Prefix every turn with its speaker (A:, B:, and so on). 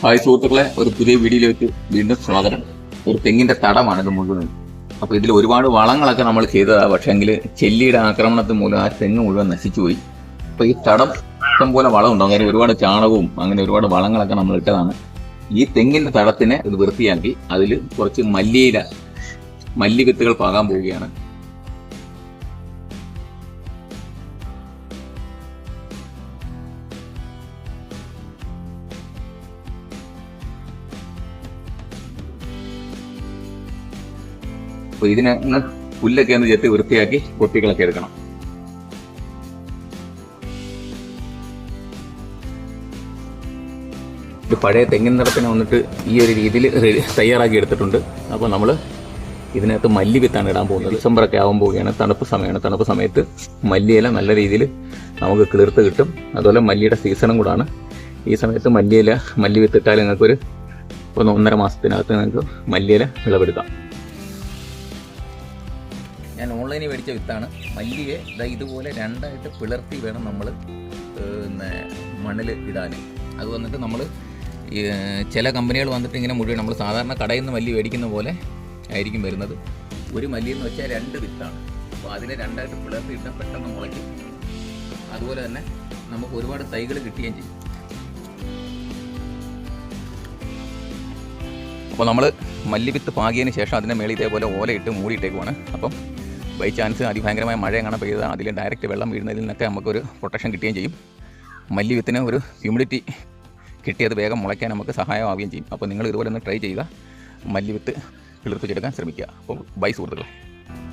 A: Hi സുഹൃത്തുക്കളെ ഒരു പുതിയ വീഡിയോയിലേക്ക് വീണ്ടും സ്വാഗതം. ഒരു തെങ്ങിന്റെ തടമാണ് ഇത് മുഴുവൻ. അപ്പോൾ ഇതിൽ ഒരുപാട് വളങ്ങളൊക്കെ നമ്മൾ ചെയ്തതാണ് പക്ഷേങ്കിൽ ചെല്ലിയുടെ ആക്രമണത്തിന് മൂലം ആ തെങ്ങ് മുഴുവൻ നശിച്ചുപോയി അപ്പോൾ ഈ തടം ഇഷ്ടം പോലെ വളം ഉണ്ടോ അങ്ങനെ ഒരുപാട് ചാണകവും അങ്ങനെ ഒരുപാട് വളങ്ങളൊക്കെ നമ്മൾ ഇട്ടതാണ്. ഈ തെങ്ങിന്റെ തടത്തിനെ ഇത് വൃത്തിയാക്കി. അതിൽ കുറച്ച് മല്ലിയില മല്ലി വിത്തുകൾ പാകാൻ പോവുകയാണ്. അപ്പൊ ഇതിനെ പുല്ലൊക്കെ ഒന്ന് ചെത്തി വൃത്തിയാക്കി കുട്ടികളൊക്കെ എടുക്കണം. ഇത് പഴയ തെങ്ങിൻ നിറത്തിനെ വന്നിട്ട് ഈ ഒരു രീതിയിൽ തയ്യാറാക്കി എടുത്തിട്ടുണ്ട്. അപ്പോൾ നമ്മൾ ഇതിനകത്ത് മല്ലി വിത്താണ് ഇടാൻ പോകുന്നത്. ഡിസംബറൊക്കെ ആവാൻ പോവുകയാണ്. തണുപ്പ് സമയമാണ്. തണുപ്പ് സമയത്ത് മല്ലിയില നല്ല രീതിയിൽ നമുക്ക് കിളിർത്ത് കിട്ടും. അതുപോലെ മല്ലിയുടെ സീസണും കൂടാണ്. ഈ സമയത്ത് മല്ലിയില മല്ലി വിത്തിട്ടാൽ നിങ്ങൾക്കൊരു ഒന്ന് ഒന്നര മാസത്തിനകത്ത് നിങ്ങൾക്ക് മല്ലിയില വിളവെടുക്കാം. ഞാൻ ഓൺലൈനിൽ മേടിച്ച വിത്താണ്. മല്ലിയെ ഇതാ ഇതുപോലെ രണ്ടായിട്ട് പിളർത്തി വേണം നമ്മൾ പിന്നെ മണ്ണിൽ ഇടാൻ അത് വന്നിട്ട് നമ്മൾ ചില കമ്പനികൾ വന്നിട്ട് ഇങ്ങനെ മുഴുവൻ നമ്മൾ സാധാരണ കടയിൽ നിന്ന് മല്ലി മേടിക്കുന്ന പോലെ ആയിരിക്കും വരുന്നത്. ഒരു മല്ലി എന്ന് വെച്ചാൽ രണ്ട് വിത്താണ്. അപ്പോൾ അതിനെ രണ്ടായിട്ട് പിളർത്തി ഇട്ടാൽ പെട്ടെന്ന് മുളയ്ക്കും. അതുപോലെ തന്നെ നമുക്ക് ഒരുപാട് തൈകൾ കിട്ടുകയും ചെയ്യും. അപ്പോൾ നമ്മൾ മല്ലിവിത്ത് പാകിയതിന് ശേഷം അതിന്റെ മേളിൽ ഇതേപോലെ ഇട്ട് മൂടിയിട്ടേക്കുവാണ്. അപ്പം ബൈ ചാൻസ് അതിഭയങ്കരമായ മഴ എങ്ങനെ പെയ്താൽ അതിൽ ഡയറക്റ്റ് വെള്ളം വീഴുന്നതിൽ നിന്നൊക്കെ നമുക്കൊരു പ്രൊട്ടക്ഷൻ കിട്ടുകയും ചെയ്യും. മല്ലിവിത്തിന് ഒരു ഹ്യൂമിഡിറ്റി കിട്ടിയത് വേഗം മുളയ്ക്കാൻ നമുക്ക് സഹായമാവുകയും ചെയ്യും. അപ്പോൾ നിങ്ങൾ ഇതുപോലെ ഒന്ന് ട്രൈ ചെയ്യുക. മല്ലിവിത്ത് കിളിർപ്പിച്ചെടുക്കാൻ ശ്രമിക്കുക. അപ്പോൾ ബൈ സുഹൃത്തുക്കളെ.